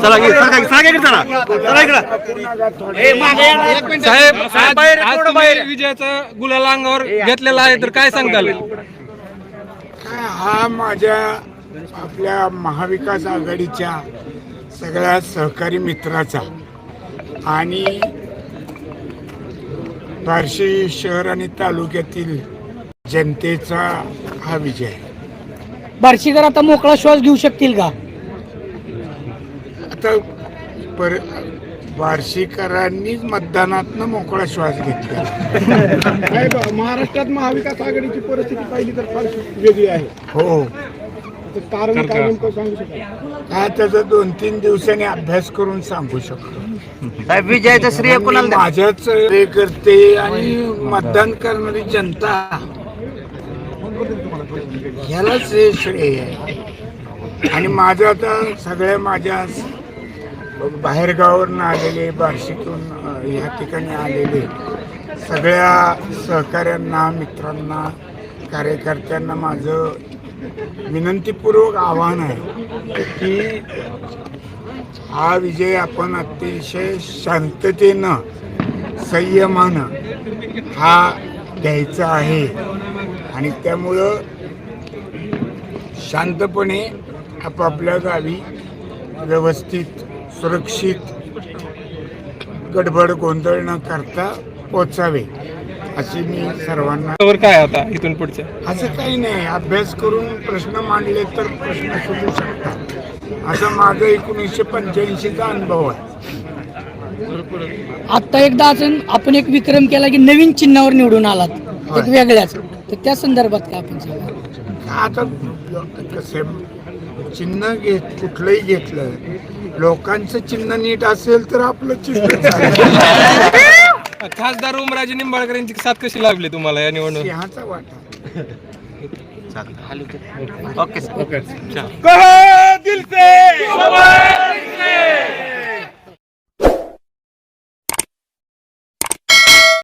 चला साहेब विजयाचा गुलाल अंगावर घेतलेला आहे तर काय सांगताल हा माझ्या आपल्या महाविकास आघाडीच्या सगळ्या सहकारी मित्राचा आणि बार्शी शहर आणि तालुक्यातील जनतेचा हा विजय. आहे. बार्शीकर आता मोकळा श्वास घेऊ शकतील का? आता पर बार्शीकरांनीच मतदानातनं मोकळा श्वास घेतला. महाराष्ट्रात महाविकास आघाडीची परिस्थिती पाहिली तर फार वेगळी आहे. हो. तर कारण काय नेमकं सांगू शकाल? काय त्याचा दोन तीन दिवसांनी अभ्यास करून सांगू शकतो. साहेब विजयाचं श्रेय कोणाला द्या? माझ्याच हे करते आणि मतदान करणारी जनता ह्यालाच श्रेय आहे. आणि माझं आता सगळ्या माझ्या बाहेरगावावरून आलेले बार्शीतून ह्या ठिकाणी आलेले सगळ्या सहकाऱ्यांना मित्रांना कार्यकर्त्यांना माझं विनंतीपूर्वक आव्हान आहे की हा विजय आपण अतिशय शांततेनं संयमानं हा घ्यायचा आहे. आणि त्यामुळं शांतपणे आपापल्या गावी व्यवस्थित सुरक्षित गडबड गोंधळ न करता पोचावे अशी मी सर्वांना वर काय आता इथून पुढच्या असं काही नाही. अभ्यास करून प्रश्न मांडले तर प्रश्न सुटू शकतात. असा माझा एकोणीसशे पंच्याऐंशीचा अनुभव आहे. आता एकदा अजून आपण एक विक्रम केला की नवीन चिन्हावर निवडून आलात. एक वेगळ्याच. तर त्या संदर्भात काय आपण सांगा? आता कसे चिन्ह घेत कुठलंही घेतलं लोकांचं चिन्ह नीट असेल तर आपलं चिन्ह. खासदार उमराजे निंबाळकर यांची साथ कशी लागली तुम्हाला या निवडणूक? सिंहाचा वाटा. ओके दिल से।